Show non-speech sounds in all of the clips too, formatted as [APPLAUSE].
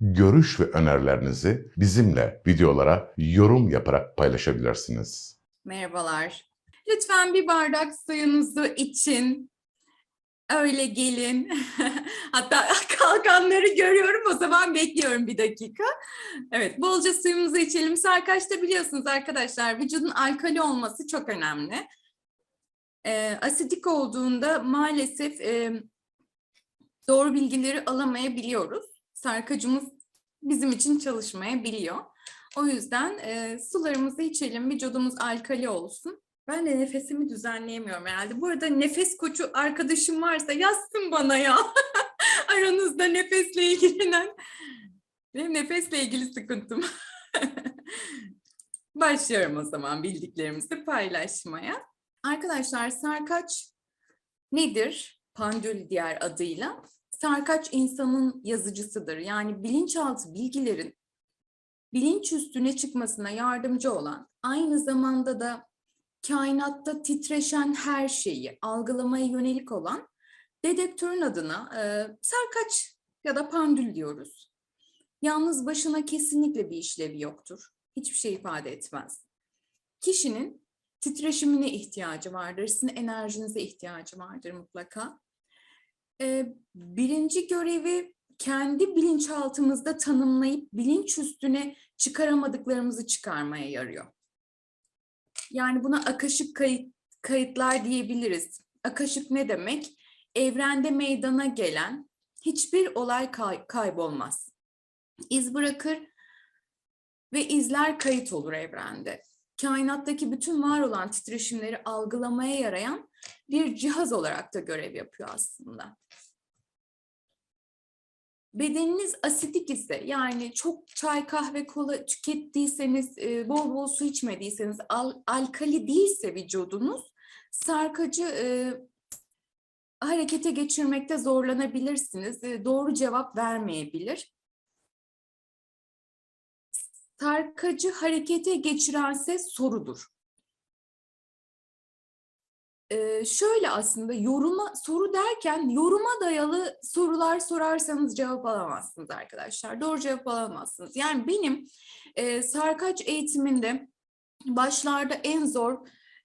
görüş ve önerilerinizi bizimle videolara yorum yaparak paylaşabilirsiniz. Merhabalar. Lütfen bir bardak suyunuzu için. Öyle gelin. [LAUGHS] Hatta kalkanları görüyorum o zaman bekliyorum bir dakika. Evet bolca suyumuzu içelim. Sarkaçta biliyorsunuz arkadaşlar vücudun alkali olması çok önemli. Ee, asidik olduğunda maalesef e, doğru bilgileri alamayabiliyoruz. Sarkacımız bizim için çalışmayabiliyor. O yüzden e, sularımızı içelim, vücudumuz alkali olsun. Ben de nefesimi düzenleyemiyorum herhalde. Bu arada nefes koçu arkadaşım varsa yazsın bana ya. [LAUGHS] Aranızda nefesle ilgilenen. Benim nefesle ilgili sıkıntım. [LAUGHS] Başlıyorum o zaman bildiklerimizi paylaşmaya. Arkadaşlar sarkaç nedir? Pandül diğer adıyla. Sarkaç insanın yazıcısıdır. Yani bilinçaltı bilgilerin bilinç üstüne çıkmasına yardımcı olan, aynı zamanda da kainatta titreşen her şeyi algılamaya yönelik olan dedektörün adına e, sarkaç ya da pandül diyoruz. Yalnız başına kesinlikle bir işlevi yoktur. Hiçbir şey ifade etmez. Kişinin titreşimine ihtiyacı vardır, sizin enerjinize ihtiyacı vardır mutlaka. E, birinci görevi kendi bilinçaltımızda tanımlayıp bilinç üstüne çıkaramadıklarımızı çıkarmaya yarıyor. Yani buna akaşık kayıt, kayıtlar diyebiliriz. Akaşık ne demek? Evrende meydana gelen hiçbir olay kay, kaybolmaz. İz bırakır ve izler kayıt olur evrende. Kainattaki bütün var olan titreşimleri algılamaya yarayan bir cihaz olarak da görev yapıyor aslında bedeniniz asidik ise yani çok çay kahve kola tükettiyseniz e, bol bol su içmediyseniz al, alkali değilse vücudunuz sarkacı e, harekete geçirmekte zorlanabilirsiniz. E, doğru cevap vermeyebilir. Sarkacı harekete geçirense sorudur. Ee, şöyle aslında yoruma soru derken yoruma dayalı sorular sorarsanız cevap alamazsınız arkadaşlar. Doğru cevap alamazsınız. Yani benim e, sarkaç eğitiminde başlarda en zor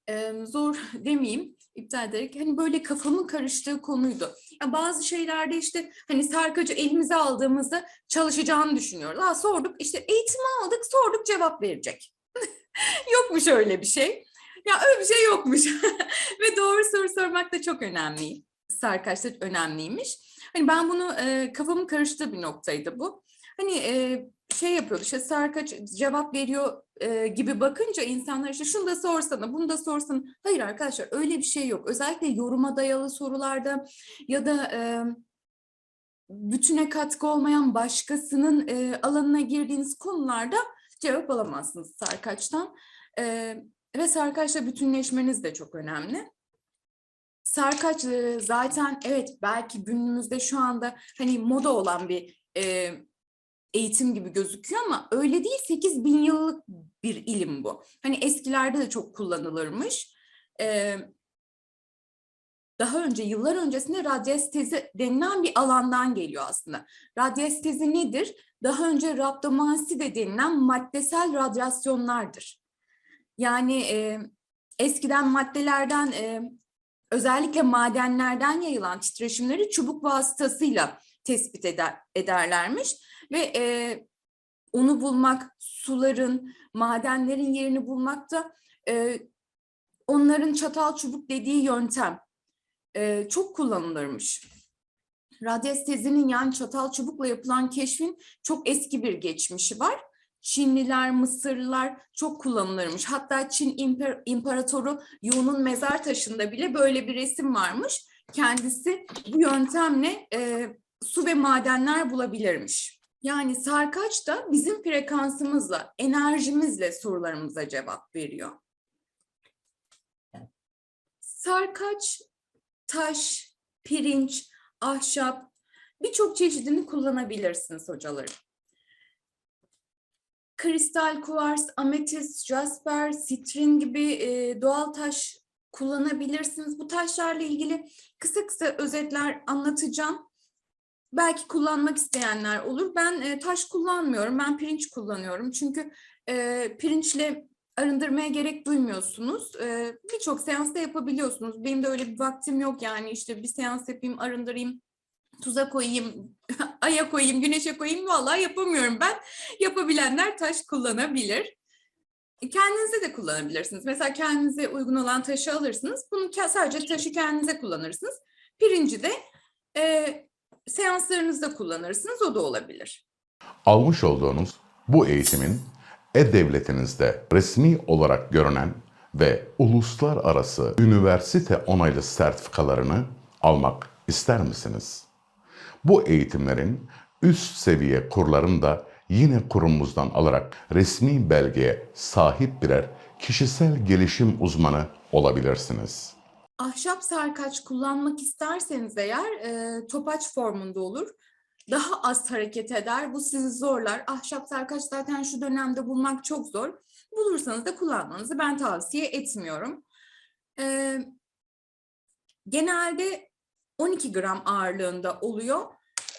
e, zor [LAUGHS] demeyeyim iptal ederek hani böyle kafamın karıştığı konuydu. Ya bazı şeylerde işte hani sarkacı elimize aldığımızda çalışacağını düşünüyoruz. Aa, sorduk işte eğitimi aldık sorduk cevap verecek. [LAUGHS] Yokmuş öyle bir şey. Ya öyle bir şey yokmuş. [LAUGHS] Ve doğru soru sormak da çok önemli. Sarkaçlar önemliymiş. Hani ben bunu e, kafamın karıştığı bir noktaydı bu. Hani e, şey yapıyordu işte Sarkaç cevap veriyor e, gibi bakınca insanlar işte şunu da sorsana bunu da sorsana. Hayır arkadaşlar öyle bir şey yok. Özellikle yoruma dayalı sorularda ya da e, bütüne katkı olmayan başkasının e, alanına girdiğiniz konularda cevap alamazsınız Sarkaç'tan. E, ve sarkaçla bütünleşmeniz de çok önemli. Sarkaç e, zaten evet belki günümüzde şu anda hani moda olan bir e, eğitim gibi gözüküyor ama öyle değil 8 bin yıllık bir ilim bu. Hani eskilerde de çok kullanılırmış. E, daha önce yıllar öncesinde radyestezi denilen bir alandan geliyor aslında. Radyestezi nedir? Daha önce raptomansi de denilen maddesel radyasyonlardır. Yani e, eskiden maddelerden e, özellikle madenlerden yayılan titreşimleri çubuk vasıtasıyla tespit eder, ederlermiş ve e, onu bulmak, suların, madenlerin yerini bulmak da e, onların çatal çubuk dediği yöntem e, çok kullanılırmış. Radyestezinin yani çatal çubukla yapılan keşfin çok eski bir geçmişi var. Çinliler, Mısırlılar çok kullanılırmış. Hatta Çin İmper- İmparatoru Yu'nun mezar taşında bile böyle bir resim varmış. Kendisi bu yöntemle e, su ve madenler bulabilirmiş. Yani sarkaç da bizim frekansımızla, enerjimizle sorularımıza cevap veriyor. Sarkaç, taş, pirinç, ahşap birçok çeşidini kullanabilirsiniz hocalarım. Kristal, kuvars, ametist, jasper, sitrin gibi e, doğal taş kullanabilirsiniz. Bu taşlarla ilgili kısa kısa özetler anlatacağım. Belki kullanmak isteyenler olur. Ben e, taş kullanmıyorum. Ben pirinç kullanıyorum. Çünkü e, pirinçle arındırmaya gerek duymuyorsunuz. E, Birçok seansta yapabiliyorsunuz. Benim de öyle bir vaktim yok yani işte bir seans yapayım, arındırayım, tuza koyayım, [LAUGHS] aya koyayım, güneşe koyayım. Vallahi yapamıyorum ben. Yapabilenler taş kullanabilir. Kendinize de kullanabilirsiniz. Mesela kendinize uygun olan taşı alırsınız. Bunu sadece taşı kendinize kullanırsınız. Pirinci de e, seanslarınızda kullanırsınız. O da olabilir. Almış olduğunuz bu eğitimin e-devletinizde resmi olarak görünen ve uluslararası üniversite onaylı sertifikalarını almak ister misiniz? Bu eğitimlerin üst seviye kurlarını da yine kurumumuzdan alarak resmi belgeye sahip birer kişisel gelişim uzmanı olabilirsiniz. Ahşap sarkaç kullanmak isterseniz eğer e, topaç formunda olur. Daha az hareket eder. Bu sizi zorlar. Ahşap sarkaç zaten şu dönemde bulmak çok zor. Bulursanız da kullanmanızı ben tavsiye etmiyorum. E, genelde 12 gram ağırlığında oluyor.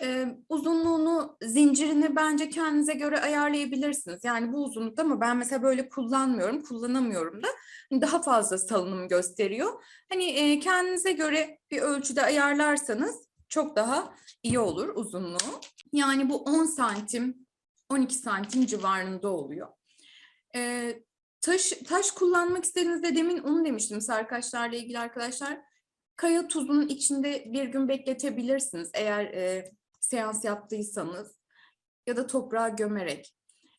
E, uzunluğunu, zincirini bence kendinize göre ayarlayabilirsiniz. Yani bu uzunlukta ama ben mesela böyle kullanmıyorum, kullanamıyorum da daha fazla salınım gösteriyor. Hani e, kendinize göre bir ölçüde ayarlarsanız çok daha iyi olur uzunluğu. Yani bu 10 santim, 12 santim civarında oluyor. E, taş taş kullanmak istediğinizde demin onu demiştim sarkaçlarla ilgili arkadaşlar. Kaya tuzunun içinde bir gün bekletebilirsiniz eğer e, seans yaptıysanız ya da toprağa gömerek.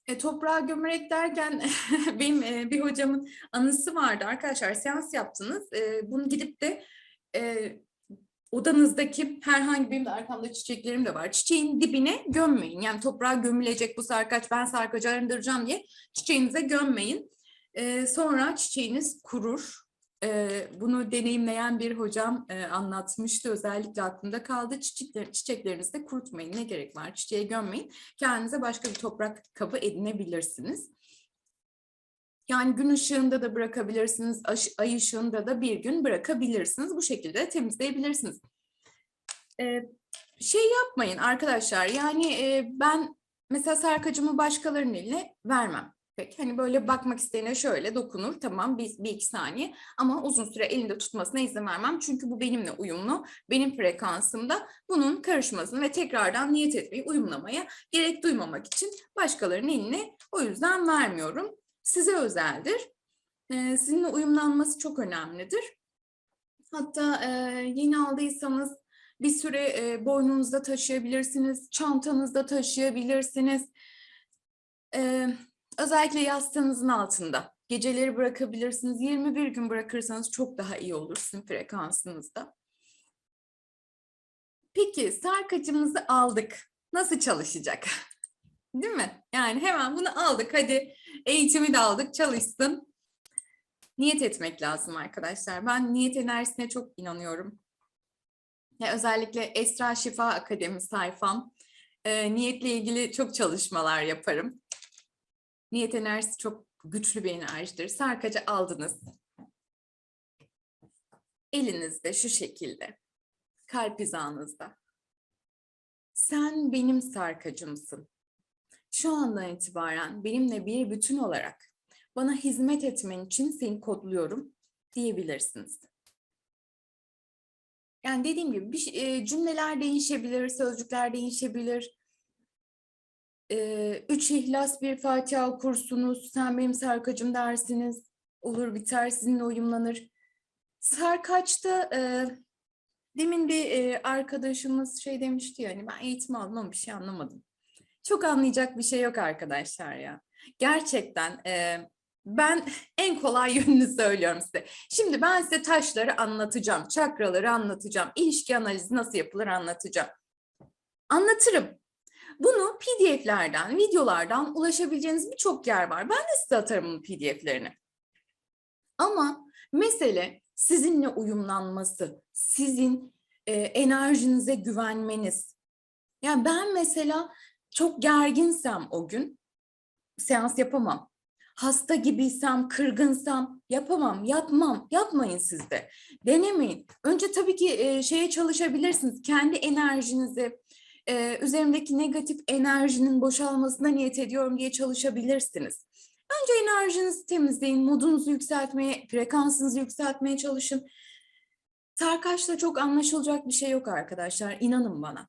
E, toprağa gömerek derken [LAUGHS] benim e, bir hocamın anısı vardı arkadaşlar seans yaptınız. E, bunu gidip de e, odanızdaki herhangi benim de arkamda çiçeklerim de var. Çiçeğin dibine gömmeyin. Yani toprağa gömülecek bu sarkaç ben sarkacı arındıracağım diye çiçeğinize gömmeyin. E, sonra çiçeğiniz kurur. E, bunu deneyimleyen bir hocam e, anlatmıştı. Özellikle aklımda kaldı. Çiçekler, çiçeklerinizi de kurutmayın. Ne gerek var? Çiçeğe gömmeyin. Kendinize başka bir toprak kabı edinebilirsiniz. Yani gün ışığında da bırakabilirsiniz, ay ışığında da bir gün bırakabilirsiniz. Bu şekilde temizleyebilirsiniz. Ee, şey yapmayın arkadaşlar. Yani e, ben mesela sarkacımı başkalarının eline vermem. Pek hani böyle bakmak isteyene şöyle dokunur tamam bir, bir iki saniye ama uzun süre elinde tutmasına izin vermem. Çünkü bu benimle uyumlu, benim frekansımda bunun karışmasını ve tekrardan niyet etmeyi, uyumlamaya gerek duymamak için başkalarının eline o yüzden vermiyorum. Size özeldir. Ee, sizinle uyumlanması çok önemlidir. Hatta e, yeni aldıysanız bir süre e, boynunuzda taşıyabilirsiniz, çantanızda taşıyabilirsiniz. Ee, özellikle yastığınızın altında. Geceleri bırakabilirsiniz. 21 gün bırakırsanız çok daha iyi olur sizin frekansınızda. Peki sarkacımızı aldık. Nasıl çalışacak? [LAUGHS] Değil mi? Yani hemen bunu aldık. Hadi eğitimi de aldık. Çalışsın. Niyet etmek lazım arkadaşlar. Ben niyet enerjisine çok inanıyorum. Ya özellikle Esra Şifa Akademi sayfam. e, niyetle ilgili çok çalışmalar yaparım. Niyet enerjisi çok güçlü bir enerjidir. Sarkacı aldınız. Elinizde şu şekilde. Kalp hizanızda. Sen benim sarkacımsın. Şu andan itibaren benimle bir bütün olarak bana hizmet etmen için seni kodluyorum diyebilirsiniz. Yani dediğim gibi bir, şey- e, cümleler değişebilir, sözcükler değişebilir. E, üç ihlas bir Fatiha okursunuz, sen benim sarkacım dersiniz. Olur biter, sizinle uyumlanır. Sarkaç'ta e, demin bir e, arkadaşımız şey demişti ya, hani ben eğitim aldım ama bir şey anlamadım. Çok anlayacak bir şey yok arkadaşlar ya. Gerçekten e, ben [LAUGHS] en kolay yönünü söylüyorum size. Şimdi ben size taşları anlatacağım, çakraları anlatacağım, ilişki analizi nasıl yapılır anlatacağım. Anlatırım. Bunu PDF'lerden, videolardan ulaşabileceğiniz birçok yer var. Ben de size atarım PDF'lerini. Ama mesele sizinle uyumlanması, sizin e, enerjinize güvenmeniz. Yani ben mesela çok gerginsem o gün seans yapamam. Hasta gibiysem, kırgınsam yapamam, yapmam. Yapmayın siz de. Denemeyin. Önce tabii ki e, şeye çalışabilirsiniz. Kendi enerjinizi, e, üzerimdeki negatif enerjinin boşalmasına niyet ediyorum diye çalışabilirsiniz. Önce enerjinizi temizleyin, modunuzu yükseltmeye, frekansınızı yükseltmeye çalışın. Sarkaçla çok anlaşılacak bir şey yok arkadaşlar, inanın bana.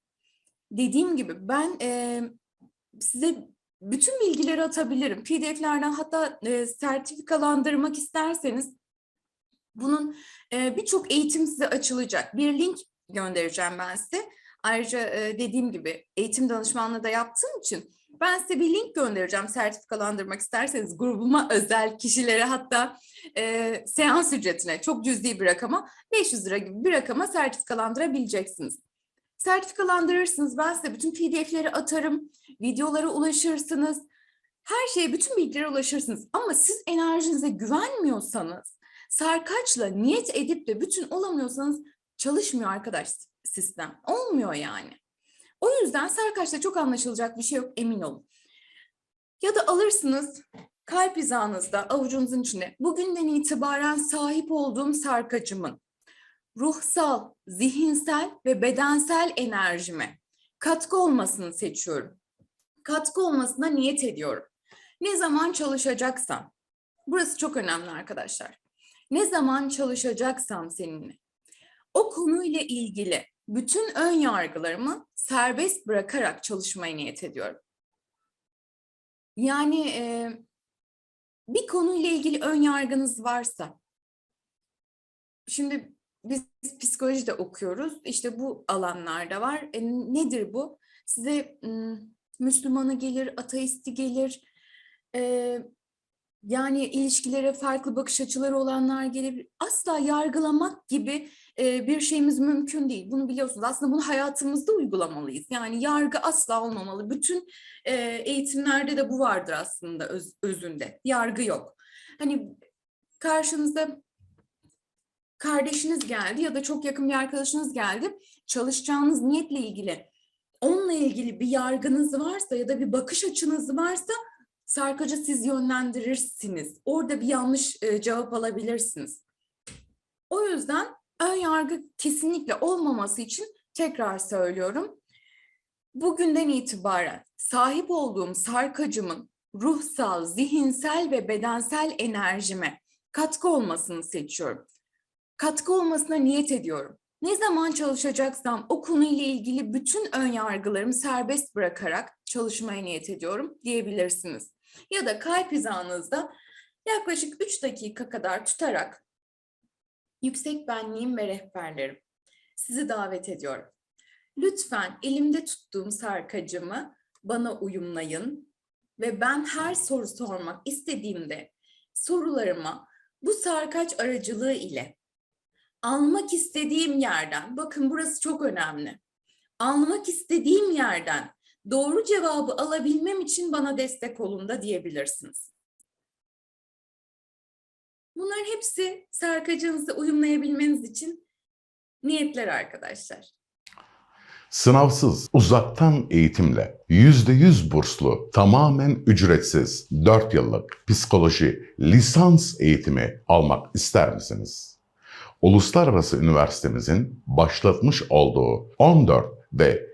Dediğim gibi ben e, size bütün bilgileri atabilirim. PDF'lerden hatta e, sertifikalandırmak isterseniz bunun e, birçok eğitim size açılacak. Bir link göndereceğim ben size. Ayrıca e, dediğim gibi eğitim danışmanlığı da yaptığım için ben size bir link göndereceğim sertifikalandırmak isterseniz grubuma [LAUGHS] özel kişilere hatta e, seans ücretine çok cüzi bir rakama 500 lira gibi bir rakama sertifikalandırabileceksiniz. Sertifikalandırırsınız. Ben size bütün PDF'leri atarım, videolara ulaşırsınız. Her şeye, bütün bilgilere ulaşırsınız. Ama siz enerjinize güvenmiyorsanız, sarkaçla niyet edip de bütün olamıyorsanız çalışmıyor arkadaş sistem. Olmuyor yani. O yüzden sarkaçla çok anlaşılacak bir şey yok emin olun. Ya da alırsınız kalp hizanızda avucunuzun içinde bugünden itibaren sahip olduğum sarkacımın ruhsal, zihinsel ve bedensel enerjime katkı olmasını seçiyorum. Katkı olmasına niyet ediyorum. Ne zaman çalışacaksam, burası çok önemli arkadaşlar. Ne zaman çalışacaksam seninle, o konuyla ilgili bütün ön yargılarımı serbest bırakarak çalışmaya niyet ediyorum. Yani e, bir konuyla ilgili ön yargınız varsa, şimdi biz psikoloji de okuyoruz. İşte bu alanlarda var. E, nedir bu? Size Müslümanı gelir, ateisti gelir. E, yani ilişkilere farklı bakış açıları olanlar gelir. Asla yargılamak gibi bir şeyimiz mümkün değil. Bunu biliyorsunuz. Aslında bunu hayatımızda uygulamalıyız. Yani yargı asla olmamalı. Bütün eğitimlerde de bu vardır aslında öz, özünde. Yargı yok. Hani karşınızda kardeşiniz geldi ya da çok yakın bir arkadaşınız geldi. Çalışacağınız niyetle ilgili, onunla ilgili bir yargınız varsa ya da bir bakış açınız varsa sarkacı siz yönlendirirsiniz. Orada bir yanlış e, cevap alabilirsiniz. O yüzden ön yargı kesinlikle olmaması için tekrar söylüyorum. Bugünden itibaren sahip olduğum sarkacımın ruhsal, zihinsel ve bedensel enerjime katkı olmasını seçiyorum katkı olmasına niyet ediyorum. Ne zaman çalışacaksam o konuyla ilgili bütün ön yargılarımı serbest bırakarak çalışmaya niyet ediyorum diyebilirsiniz. Ya da kalp hizanızda yaklaşık 3 dakika kadar tutarak yüksek benliğim ve rehberlerim sizi davet ediyorum. Lütfen elimde tuttuğum sarkacımı bana uyumlayın ve ben her soru sormak istediğimde sorularıma bu sarkaç aracılığı ile almak istediğim yerden, bakın burası çok önemli. Almak istediğim yerden doğru cevabı alabilmem için bana destek olun da diyebilirsiniz. Bunların hepsi sarkacınızı uyumlayabilmeniz için niyetler arkadaşlar. Sınavsız, uzaktan eğitimle, %100 burslu, tamamen ücretsiz 4 yıllık psikoloji lisans eğitimi almak ister misiniz? Uluslararası Üniversitemizin başlatmış olduğu 14 ve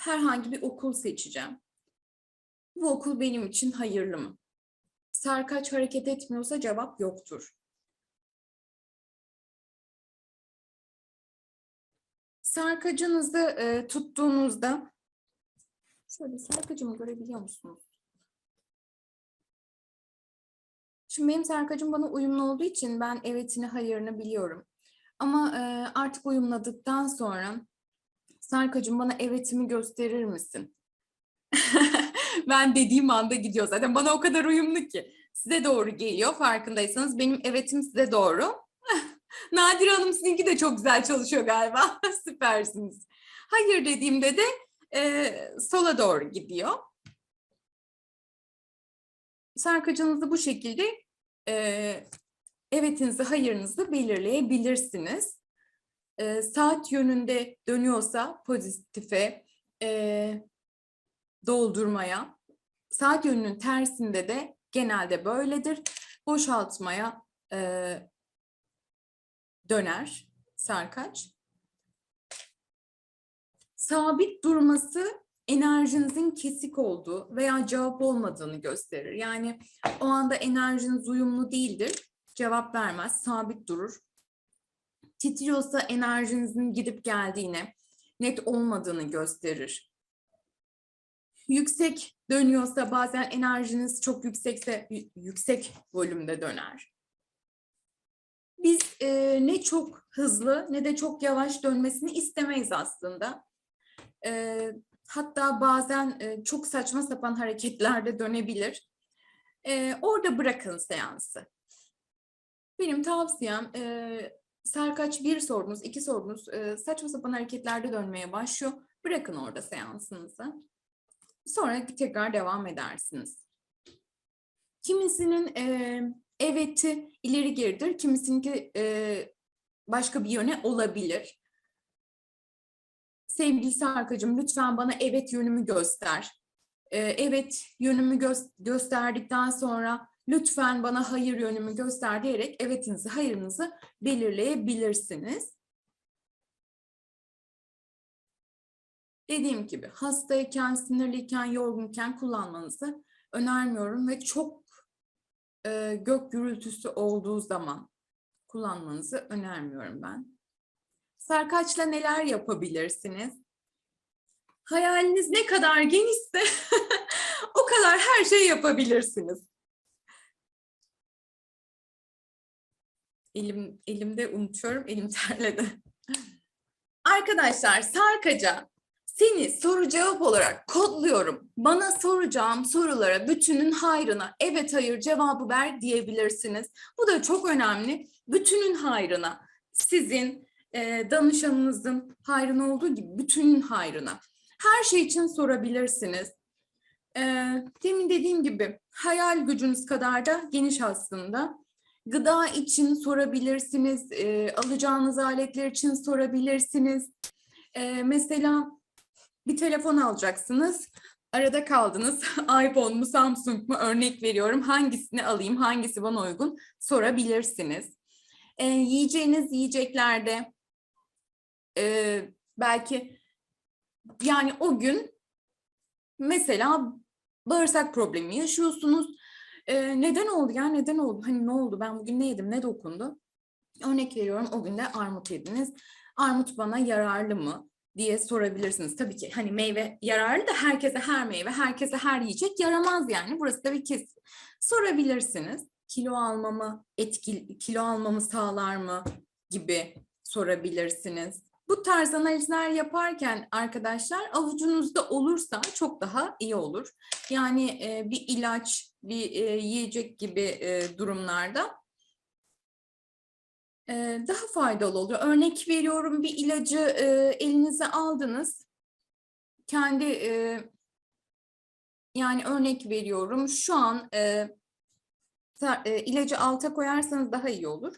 herhangi bir okul seçeceğim. Bu okul benim için hayırlı mı? sarkaç hareket etmiyorsa cevap yoktur. Sarkacınızı e, tuttuğunuzda şöyle sarkacımı görebiliyor musunuz? Şimdi benim sarkacım bana uyumlu olduğu için ben evetini hayırını biliyorum. Ama e, artık uyumladıktan sonra sarkacım bana evetimi gösterir misin? [LAUGHS] ben dediğim anda gidiyor zaten. Bana o kadar uyumlu ki. Size doğru geliyor farkındaysanız. Benim evetim size doğru. [LAUGHS] Nadir Hanım sizinki de çok güzel çalışıyor galiba. [LAUGHS] Süpersiniz. Hayır dediğimde de e, sola doğru gidiyor. Sarkacınızı bu şekilde e, evetinizi, hayırınızı belirleyebilirsiniz. E, saat yönünde dönüyorsa pozitife, e, doldurmaya, saat yönünün tersinde de genelde böyledir. Boşaltmaya e, döner sarkaç. Sabit durması enerjinizin kesik olduğu veya cevap olmadığını gösterir. Yani o anda enerjiniz uyumlu değildir, cevap vermez, sabit durur. Titriyorsa enerjinizin gidip geldiğini, net olmadığını gösterir. Yüksek dönüyorsa bazen enerjiniz çok yüksekse yüksek volümde döner. Biz e, ne çok hızlı ne de çok yavaş dönmesini istemeyiz aslında. E, hatta bazen e, çok saçma sapan hareketlerde dönebilir. E, orada bırakın seansı. Benim tavsiyem e, Serkaç bir sorunuz, iki sorunuz e, saçma sapan hareketlerde dönmeye başlıyor. Bırakın orada seansınızı. Sonra tekrar devam edersiniz. Kimisinin e, eveti ileri geridir, kimisininki e, başka bir yöne olabilir. Sevgili Sarkacığım lütfen bana evet yönümü göster. E, evet yönümü gö- gösterdikten sonra lütfen bana hayır yönümü göster diyerek evetinizi, hayırınızı belirleyebilirsiniz. Dediğim gibi hastayken, sinirliyken, yorgunken kullanmanızı önermiyorum ve çok e, gök gürültüsü olduğu zaman kullanmanızı önermiyorum ben. Sarkaçla neler yapabilirsiniz? Hayaliniz ne kadar genişse [LAUGHS] o kadar her şey yapabilirsiniz. Elim elimde unutuyorum, elim [LAUGHS] terledi. Arkadaşlar Sarkaca seni soru cevap olarak kodluyorum. Bana soracağım sorulara bütünün hayrına evet hayır cevabı ver diyebilirsiniz. Bu da çok önemli. Bütünün hayrına sizin e, danışanınızın hayrına olduğu gibi bütünün hayrına. Her şey için sorabilirsiniz. E, demin dediğim gibi hayal gücünüz kadar da geniş aslında. Gıda için sorabilirsiniz, e, alacağınız aletler için sorabilirsiniz. E, mesela bir telefon alacaksınız. Arada kaldınız. [LAUGHS] iPhone mu Samsung mu örnek veriyorum. Hangisini alayım, hangisi bana uygun sorabilirsiniz. E, yiyeceğiniz yiyeceklerde e, belki yani o gün mesela bağırsak problemi yaşıyorsunuz. E, neden oldu ya neden oldu? Hani ne oldu ben bugün ne yedim ne dokundu? Örnek veriyorum o gün de armut yediniz. Armut bana yararlı mı? diye sorabilirsiniz. Tabii ki hani meyve yararlı da herkese her meyve, herkese her yiyecek yaramaz yani. Burası da bir kesin. Sorabilirsiniz. Kilo almamı etkili, kilo almamı sağlar mı gibi sorabilirsiniz. Bu tarz analizler yaparken arkadaşlar avucunuzda olursa çok daha iyi olur. Yani e, bir ilaç, bir e, yiyecek gibi e, durumlarda e, daha faydalı oluyor. Örnek veriyorum bir ilacı e, elinize aldınız. Kendi e, yani örnek veriyorum şu an e, e, ilacı alta koyarsanız daha iyi olur.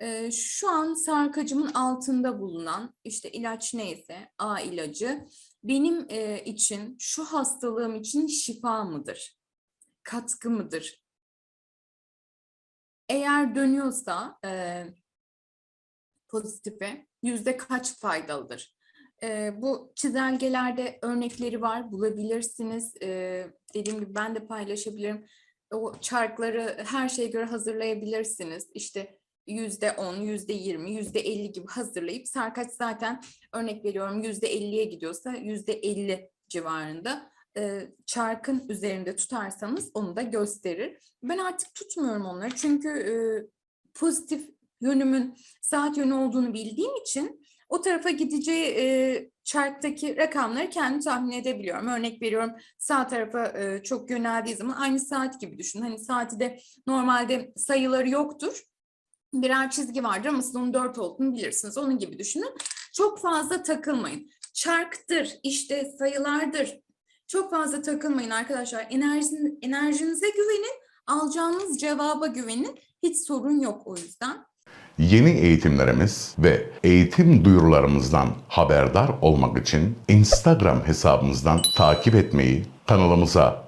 E, şu an sarkacımın altında bulunan işte ilaç neyse A ilacı benim e, için şu hastalığım için şifa mıdır? Katkı mıdır? Eğer dönüyorsa e, pozitife yüzde kaç faydalıdır? E, bu çizelgelerde örnekleri var bulabilirsiniz. E, dediğim gibi ben de paylaşabilirim. o çarkları her şeye göre hazırlayabilirsiniz. İşte yüzde on, yüzde yirmi, yüzde elli gibi hazırlayıp sarkaç zaten örnek veriyorum yüzde elliye gidiyorsa yüzde elli civarında e, çarkın üzerinde tutarsanız onu da gösterir. Ben artık tutmuyorum onları çünkü e, pozitif yönümün saat yönü olduğunu bildiğim için o tarafa gideceği e, çarktaki rakamları kendim tahmin edebiliyorum. Örnek veriyorum sağ tarafa e, çok yöneldiği zaman aynı saat gibi düşün. Hani saati de normalde sayıları yoktur. Birer çizgi vardır ama siz onun dört olduğunu bilirsiniz. Onun gibi düşünün. Çok fazla takılmayın. Çarktır, işte sayılardır. Çok fazla takılmayın arkadaşlar. Enerjin, enerjinize güvenin, alacağınız cevaba güvenin. Hiç sorun yok o yüzden. Yeni eğitimlerimiz ve eğitim duyurularımızdan haberdar olmak için Instagram hesabımızdan takip etmeyi, kanalımıza